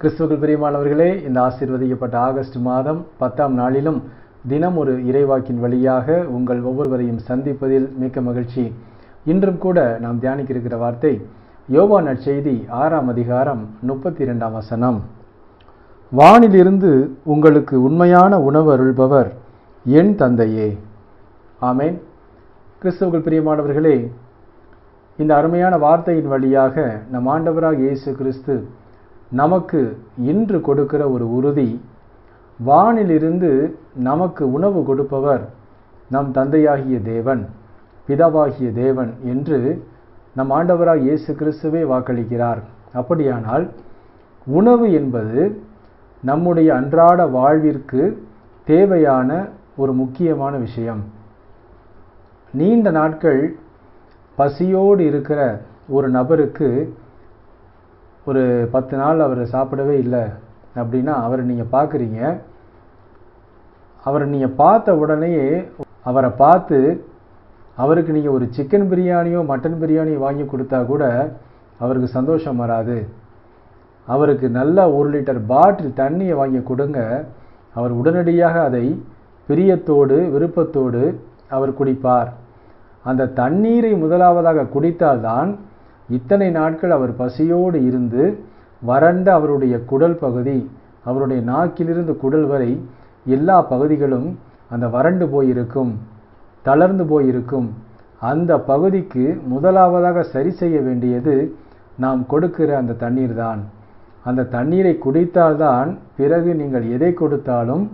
கிறிஸ்துவர்கள் பிரியமானவர்களே இந்த ஆசீர்வதிக்கப்பட்ட ஆகஸ்ட் மாதம் பத்தாம் நாளிலும் தினம் ஒரு இறைவாக்கின் வழியாக உங்கள் ஒவ்வொருவரையும் சந்திப்பதில் மிக்க மகிழ்ச்சி. இன்றும் கூட நாம் தியானிக்க இருக்கிற வார்த்தை யோவா நற்செய்தி ஆறாம் அதிகாரம் முப்பத்தி இரண்டாம் வசனம். வானிலிருந்து உங்களுக்கு உண்மையான உணவு அருள்பவர் என் தந்தையே. ஆமேன். கிறிஸ்தவர்கள் பிரியமானவர்களே இந்த அருமையான வார்த்தையின் வழியாக நம் ஆண்டவராக இயேசு கிறிஸ்து நமக்கு இன்று கொடுக்கிற ஒரு உறுதி வானிலிருந்து நமக்கு உணவு கொடுப்பவர் நம் தந்தையாகிய தேவன் பிதாவாகிய தேவன் என்று நம் ஆண்டவராக இயேசு கிறிஸ்துவே வாக்களிக்கிறார். அப்படியானால் உணவு என்பது நம்முடைய அன்றாட வாழ்விற்கு தேவையான ஒரு முக்கியமான விஷயம். நீண்ட நாட்கள் பசியோடு இருக்கிற ஒரு நபருக்கு ஒரு பத்து நாள் அவர் சாப்பிடவே இல்லை அப்படின்னா அவரை நீங்கள் பார்க்குறீங்க. அவரை நீங்கள் பார்த்த உடனேயே அவரை பார்த்து அவருக்கு நீங்கள் ஒரு சிக்கன் பிரியாணியோ மட்டன் பிரியாணியோ வாங்கி கொடுத்தா கூட அவருக்கு சந்தோஷம் வராது. அவருக்கு நல்ல ஒரு லிட்டர் பாட்டில் தண்ணியை வாங்கி கொடுங்க. அவர் உடனடியாக அதை பிரியத்தோடு விருப்பத்தோடு அவர் குடிப்பார். அந்த தண்ணீரை முதலாவதாக குடித்தால்தான் இத்தனை நாட்கள் அவர் பசியோடு இருந்து வறண்ட அவருடைய குடல் பகுதி அவருடைய நாக்கிலிருந்து குடல் வரை எல்லா பகுதிகளும் அந்த வறண்டு போயிருக்கும் தளர்ந்து போயிருக்கும். அந்த பகுதிக்கு முதலாவதாக சரி செய்ய வேண்டியது நாம் கொடுக்கிற அந்த தண்ணீர் தான் அந்த தண்ணீரை குடித்தால்தான் பிறகு நீங்கள் எதை கொடுத்தாலும்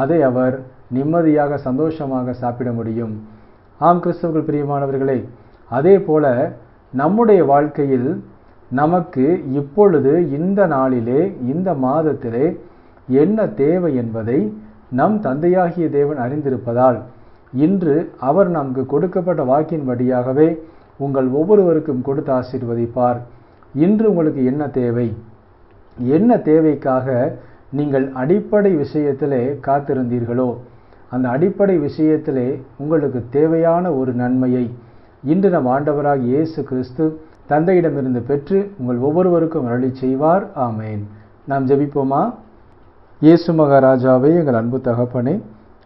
அதை அவர் நிம்மதியாக சந்தோஷமாக சாப்பிட முடியும். ஆம் கிறிஸ்தவர்கள் பிரியமானவர்களே அதே போல நம்முடைய வாழ்க்கையில் நமக்கு இப்பொழுது இந்த நாளிலே இந்த மாதத்திலே என்ன தேவை என்பதை நம் தந்தையாகிய தேவன் அறிந்திருப்பதால் இன்று அவர் நமக்கு கொடுக்கப்பட்ட வாக்கின் வழியாகவே உங்கள் ஒவ்வொருவருக்கும் கொடுத்து ஆசீர்வதிப்பார். இன்று உங்களுக்கு என்ன தேவை? என்ன தேவைக்காக நீங்கள் அடிப்படை விஷயத்திலே காத்திருந்தீர்களோ அந்த அடிப்படை விஷயத்திலே உங்களுக்கு தேவையான ஒரு நன்மையை இன்று நம் ஆண்டவராக இயேசு கிறிஸ்து தந்தையிடமிருந்து பெற்று உங்கள் ஒவ்வொருவருக்கும் அருளி செய்வார். ஆமேன். நாம் ஜெபிப்போமா? இயேசு மகாராஜாவே எங்கள் அன்பு தகப்பனே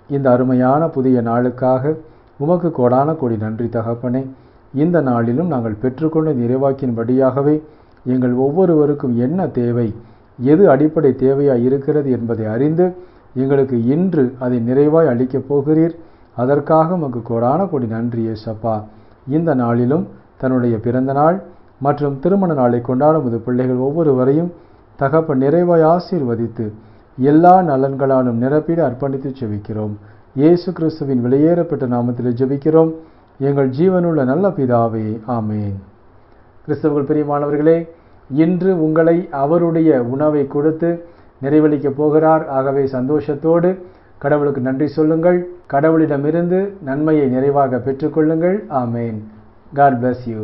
இந்த அருமையான புதிய நாளுக்காக உமக்கு கோடான கோடி நன்றி தகப்பனே. இந்த நாளிலும் நாங்கள் பெற்றுக்கொண்ட நிறைவாக்கின்படியாகவே எங்கள் ஒவ்வொருவருக்கும் என்ன தேவை எது அடிப்படை தேவையாக இருக்கிறது என்பதை அறிந்து எங்களுக்கு இன்று அதை நிறைவாய் அளிக்கப் போகிறீர். அதற்காக உமக்கு கோடான கோடி நன்றி ஏசப்பா இந்த நாளிலும் தன்னுடைய பிறந்த நாள் மற்றும் திருமண நாளை கொண்டாடும் இது பிள்ளைகள் ஒவ்வொருவரையும் தகப்ப நிறைவாய் ஆசீர்வதித்து எல்லா நலன்களாலும் நிரப்பிட அர்ப்பணித்து ஜெபிக்கிறோம் இயேசு கிறிஸ்துவின் வெளியேறப்பட்ட நாமத்தில் ஜெபிக்கிறோம். எங்கள் ஜீவனுள்ள நல்ல பிதாவே ஆமேன். கிறிஸ்தவர்கள் பிரியமானவர்களே இன்று உங்களை அவருடைய உணவை கொடுத்து நிறைவளிக்கப் போகிறார். ஆகவே சந்தோஷத்தோடு கடவுளுக்கு நன்றி சொல்லுங்கள். கடவுளிடமிருந்து நன்மையை நிறைவாக பெற்றுக்கொள்ளுங்கள். ஆமேன். God bless you